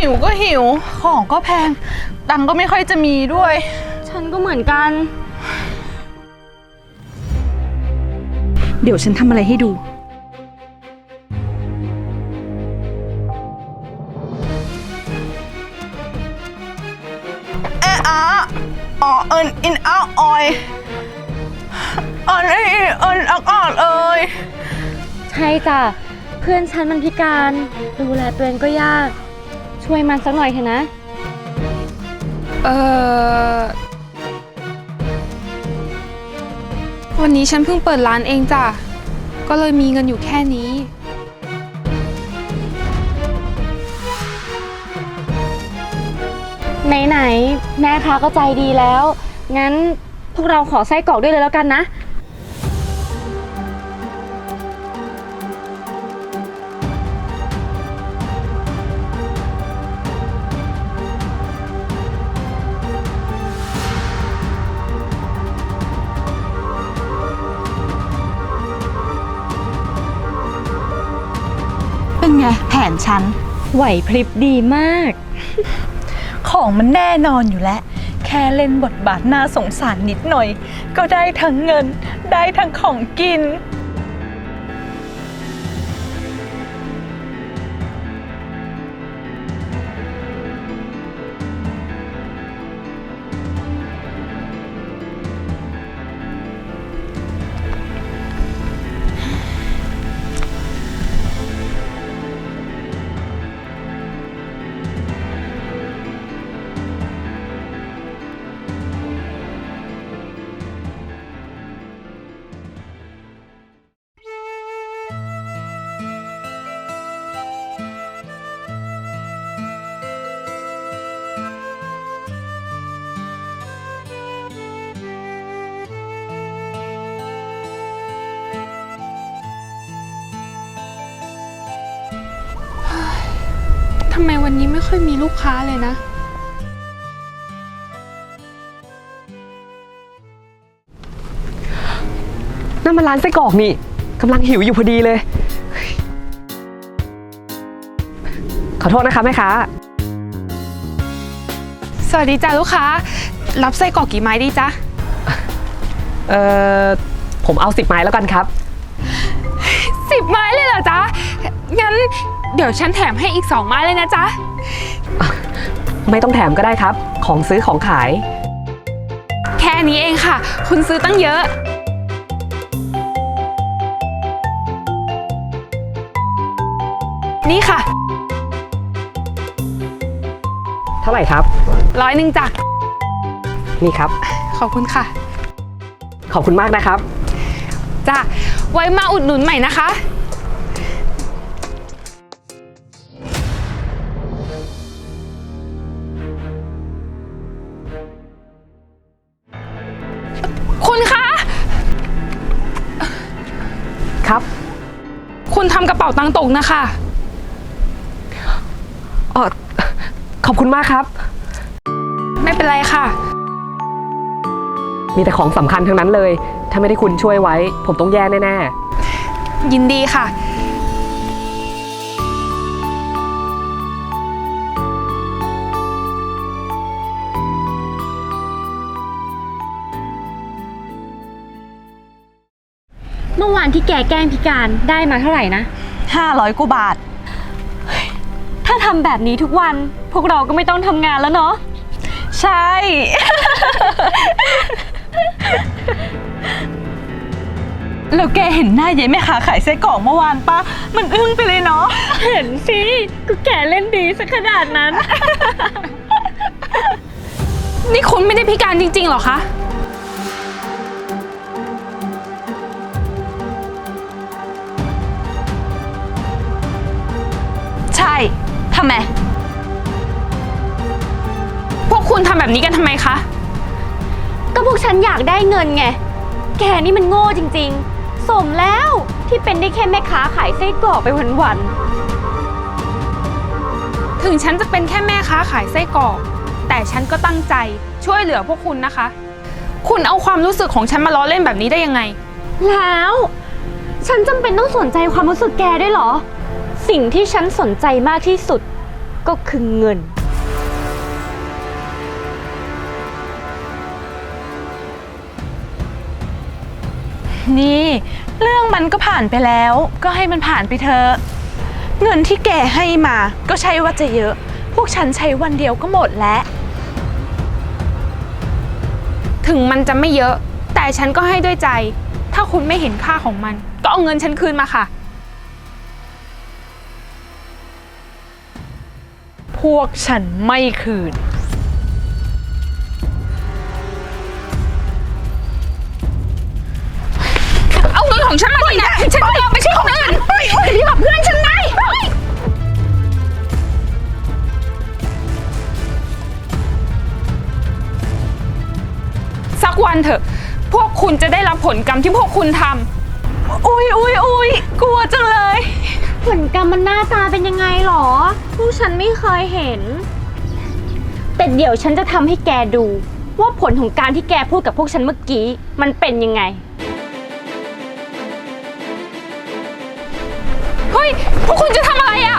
หิวก็หิว ของก็แพง ตังค์ก็ไม่ค่อยจะมีด้วย ฉันก็เหมือนกัน เดี๋ยวฉันทำอะไรให้ดู เอะอะอ๋อเอินอินอ้าออยอันนี้เอินอักออกเอ้ยใช่จ้ะ เพื่อนฉันมันพิการ ดูแลตัวเองก็ยาก ช่วยมันสักหน่อยเถอะนะ เออวันนี้ฉันเพิ่งเปิดร้านเองจ้ะ ก็เลยมีเงินอยู่แค่นี้ ไหนๆ แม่ค้าก็ใจดีแล้ว งั้นพวกเราขอไส้กรอกด้วยเลยแล้วกันนะ ฉัน ไหวพริบดีมาก ของมันแน่นอนอยู่แล้ว แค่เล่นบทบาทน่าสงสารนิดหน่อย ก็ได้ทั้งเงิน ได้ทั้งของกิน ทำไมวันนี้ไม่ค่อยมีลูกค้าเลยนะ นั่นมันร้านไส้กรอกนี่กำลังหิวอยู่พอดีเลย ขอโทษนะคะแม่ค้าสวัสดีจ้ะลูกค้า รับไส้กรอกกี่ไม้ดีจ๊ะ เอ่อ ผมเอาสิบไม้แล้วกันครับ สิบไม้เลยเหรอจ๊ะ งั้น เดี๋ยวฉันแถมให้อีกสองไม้เลยนะจ๊ะ ไม่ต้องแถมก็ได้ครับ ของซื้อของขาย แค่นี้เองค่ะ คุณซื้อตั้งเยอะ นี่ค่ะ เท่าไหร่ครับ ร้อยหนึ่งจ้ะ นี่ครับ ขอบคุณค่ะ ขอบคุณมากนะครับ จ้ะ ไว้มาอุดหนุนใหม่นะคะาตังค์ตกนะคะ อ๋อขอบคุณมากครับ ไม่เป็นไรค่ะ มีแต่ของสำคัญทั้งนั้นเลย ถ้าไม่ได้คุณช่วยไว้ ผมต้องแย่แน่ยินดีค่ะ เมื่อวานที่แกแกล้งพิการได้มาเท่าไหร่นะ 500กว่าบาท ถ้าทำแบบนี้ทุกวันพวกเราก็ไม่ต้องทำงานแล้วเนาะ ใช่ แล้วแกเห็นหน้ายายแม่ค้าขายไส้กรอกเมื่อวานปะมันอึ้งไปเลยเนาะ เห็นสิก็แกเล่นดีสักขนาดนั้น นี่คุณไม่ได้พิการจริงๆเหรอคะ ใช่ ทำไม พวกคุณทำแบบนี้กันทำไมคะ ก็พวกฉันอยากได้เงินไง แกนี่มันโง่จริงๆ สมแล้วที่เป็นได้แค่แม่ค้าขายไส้กรอกไปวันถึงฉันจะเป็นแค่แม่ค้าขายไส้กรอก แต่ฉันก็ตั้งใจช่วยเหลือพวกคุณนะคะ คุณเอาความรู้สึกของฉันมาล้อเล่นแบบนี้ได้ยังไง ๆ แล้ว ฉันจำเป็นต้องสนใจความรู้สึกแกด้วยเหรอ สิ่งที่ฉันสนใจมากที่สุดก็คือเงิน นี่ เรื่องมันก็ผ่านไปแล้ว ก็ให้มันผ่านไปเถอะ เงินที่แกให้มาก็ใช่ว่าจะเยอะ พวกฉันใช้วันเดียวก็หมดแล้ว ถึงมันจะไม่เยอะ แต่ฉันก็ให้ด้วยใจ ถ้าคุณไม่เห็นค่าของมัน ก็เอาเงินฉันคืนมาค่ะ พวกฉันไม่คืน เอาเงินของฉันมาดินะฉันจะเอาไปใช้คนอื่นพี่กับเพื่อนฉันได้สักวันเถอะ พวกคุณจะได้รับผลกรรมที่พวกคุณทำอุ้ยอุ้ยอุ้ยกลัวจังเลย ผลกรรมมันหน้าตาเป็นยังไงหรอ พวกฉันไม่เคยเห็น แต่เดี๋ยวฉันจะทำให้แกดู ว่าผลของการที่แกพูดกับพวกฉันเมื่อกี้ มันเป็นยังไง เฮ้ย พวกคุณจะทำอะไรอะ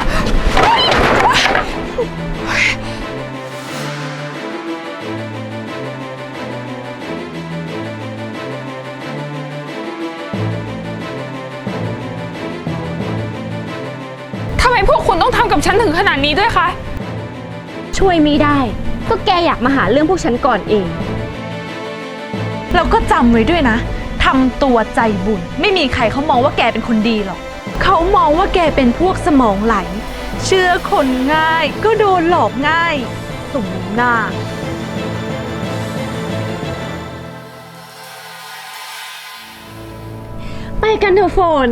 พวกคุณต้องทำกับฉันถึงขนาดนี้ด้วยคะ ช่วยไม่ได้ ก็แกอยากมาหาเรื่องพวกฉันก่อนเอง แล้วก็จำไว้ด้วยนะทำตัวใจบุญ ไม่มีใครเขามองว่าแกเป็นคนดีหรอกเขามองว่าแกเป็นพวกสมองไหล เชื่อคนง่าย ก็โดนหลอกง่ายสมน้ำหน้าไปกันเถอะฝน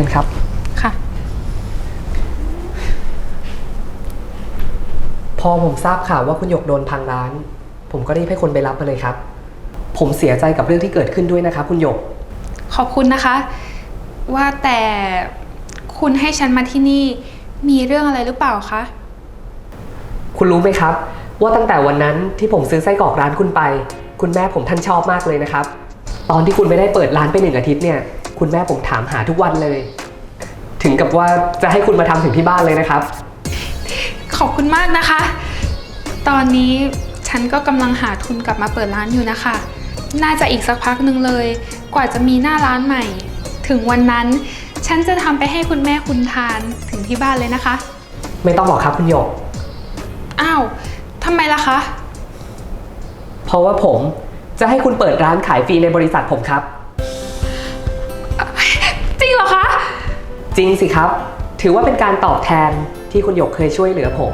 ชิญครับ ค่ะ พอผมทราบข่าวว่าคุณหยกโดนพังร้าน ผมก็รีบให้คนไปรับมาเลยครับ ผมเสียใจกับเรื่องที่เกิดขึ้นด้วยนะครับ คุณหยก ขอบคุณนะคะ ว่าแต่คุณให้ฉันมาที่นี่มีเรื่องอะไรหรือเปล่าคะ คุณรู้ไหมครับ ว่าตั้งแต่วันนั้นที่ผมซื้อไส้กรอกร้านคุณไป คุณแม่ผมท่านชอบมากเลยนะครับ ตอนที่คุณไม่ได้เปิดร้านไปหนึ่งอาทิตย์เนี่ย คุณแม่ผมถามหาทุกวันเลย ถึงกับว่าจะให้คุณมาทำถึงที่บ้านเลยนะครับ ขอบคุณมากนะคะ ตอนนี้ฉันก็กำลังหาทุนกลับมาเปิดร้านอยู่นะคะ น่าจะอีกสักพักหนึ่งเลย กว่าจะมีหน้าร้านใหม่ ถึงวันนั้น ฉันจะทำไปให้คุณแม่คุณทานถึงที่บ้านเลยนะคะ ไม่ต้องหรอกครับคุณหยก อ้าวทำไมล่ะคะ เพราะว่าผมจะให้คุณเปิดร้านขายฟรีในบริษัทผมครับ จริงสิครับ ถือว่าเป็นการตอบแทนที่คุณหยกเคยช่วยเหลือผม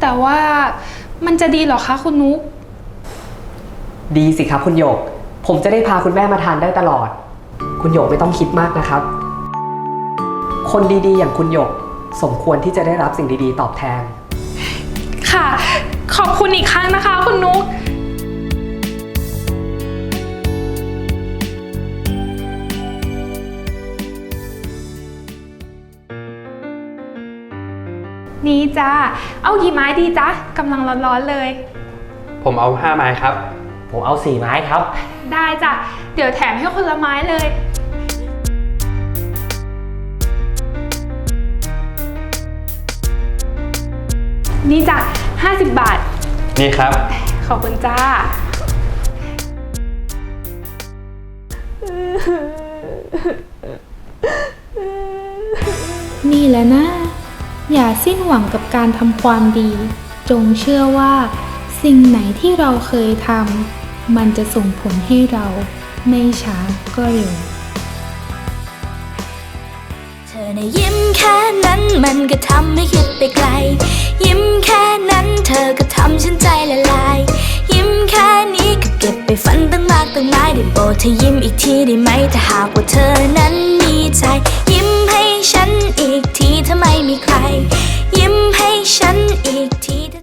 แต่ว่ามันจะดีเหรอคะคุณนุก ดีสิครับคุณหยก ผมจะได้พาคุณแม่มาทานได้ตลอด คุณหยกไม่ต้องคิดมากนะครับ คนดีๆ อย่างคุณหยก สมควรที่จะได้รับสิ่งดีๆ ตอบแทน ค่ะ ขอบคุณอีกครั้งนะคะ คุณนุก นี่จ้าเอากี่ไม้ดีจ๊ะกำลังร้อนๆเลย ผมเอาห้าไม้ครับ ผมเอาสี่ไม้ครับ ได้จ้ะเดี๋ยวแถมให้คนละไม้เลย นี่จ้ะ50 บาท นี่ครับ ขอบคุณจ้า นี่แหละนะ อย่าสิ้นหวังกับการทำความดี จงเชื่อว่า สิ่งไหนที่เราเคยทำมันจะส่งผลให้เรา ไม่ช้าก็เร็ว เธอในะยิ้มแค่นั้นมันก็ทำให้คิดไปไกล ยิ้มแค่นั้นเธอก็ทำฉันใจละลาย ยิ้มแค่ตั้งหลายได้โปรดเธอยิ้มอีกทีได้ไหมถ้าหากว่าเธอนั้น